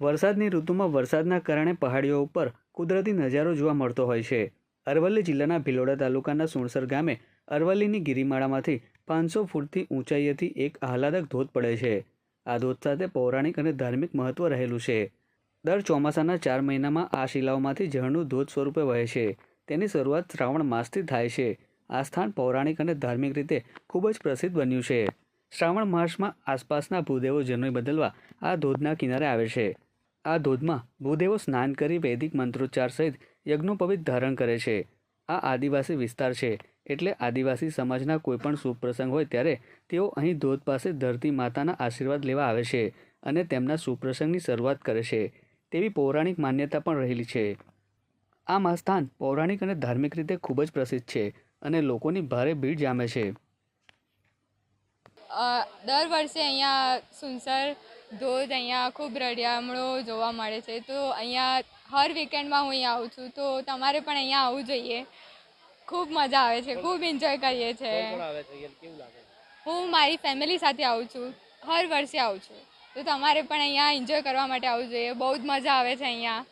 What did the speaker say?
વરસાદની ઋતુમાં વરસાદના કારણે પહાડીઓ ઉપર કુદરતી નજારો જોવા મળતો હોય છે. અરવલ્લી જિલ્લાના ભિલોડા તાલુકાના સુણસર ગામે અરવલ્લીની ગિરિમાળામાંથી પાંચસો ફૂટથી ઊંચાઈએથી એક આહલાદક ધોધ પડે છે. આ ધોધ સાથે પૌરાણિક અને ધાર્મિક મહત્ત્વ રહેલું છે. દર ચોમાસાના ચાર મહિનામાં આ શિલાઓમાંથી ઝરણું ધોધ સ્વરૂપે વહે છે. તેની શરૂઆત શ્રાવણ માસથી થાય છે. આ સ્થાન પૌરાણિક અને ધાર્મિક રીતે ખૂબ જ પ્રસિદ્ધ બન્યું છે. શ્રાવણ માસમાં આસપાસના ભૂદેવો જનોઈ બદલવા આ ધોધના કિનારે આવે છે. આ ધોધમાં ભૂદેવો સ્નાન કરી વૈદિક મંત્રોચ્ચાર સહિત યજ્ઞોપવિત ધારણ કરે છે. આ આદિવાસી વિસ્તાર છે. એટલે આદિવાસી સમાજના કોઈપણ શુભ પ્રસંગ હોય ત્યારે તેઓ અહીં ધોધ પાસે ધરતી માતાના આશીર્વાદ લેવા આવે છે અને તેમના સુપ્રસંગની શરૂઆત કરે છે. તેવી પૌરાણિક માન્યતા પણ રહેલી છે. આ સ્થાન પૌરાણિક અને ધાર્મિક રીતે ખૂબ જ પ્રસિદ્ધ છે અને લોકોની ભારે ભીડ જામે છે. દર વર્ષે અહીંયા સુનસર ધોધ અહીંયા ખૂબ રળિયામણો જોવા મળે છે. તો અહીંયા હર વીકેન્ડમાં હું અહીંયા આવું છું. તો તમારે પણ અહીંયા આવવું જોઈએ. ખૂબ મજા આવે છે. ખૂબ એન્જોય કરીએ છીએ હું મારી ફેમિલી સાથે આવું છું. હર વર્ષે આવું છું. તો તમારે પણ અહીંયા એન્જોય કરવા માટે આવવું જોઈએ. બહુ જ મજા આવે છે અહીંયા.